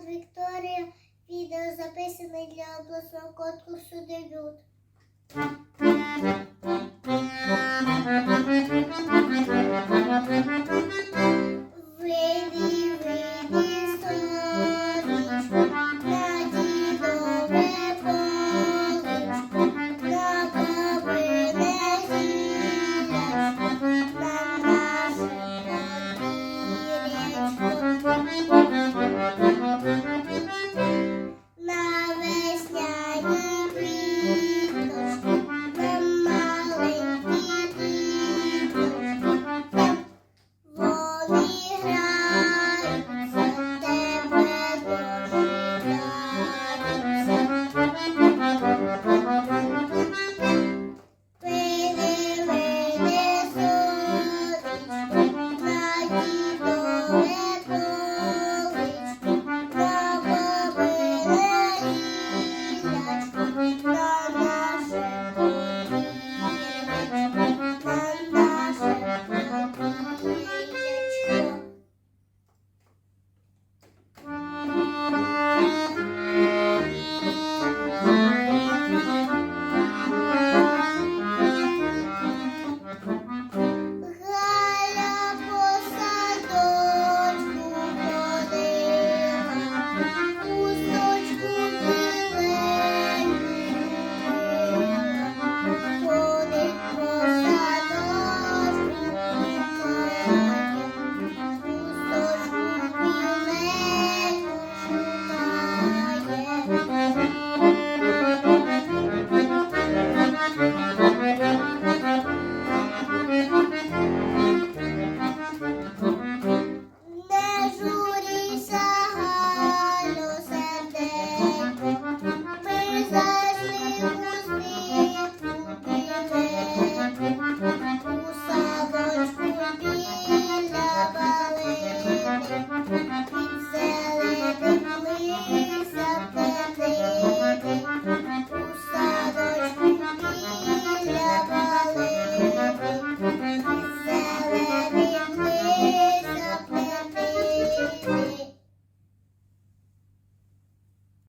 звати Вікторія. Відео записане для обласного конкурсу дебют. Mm-hmm.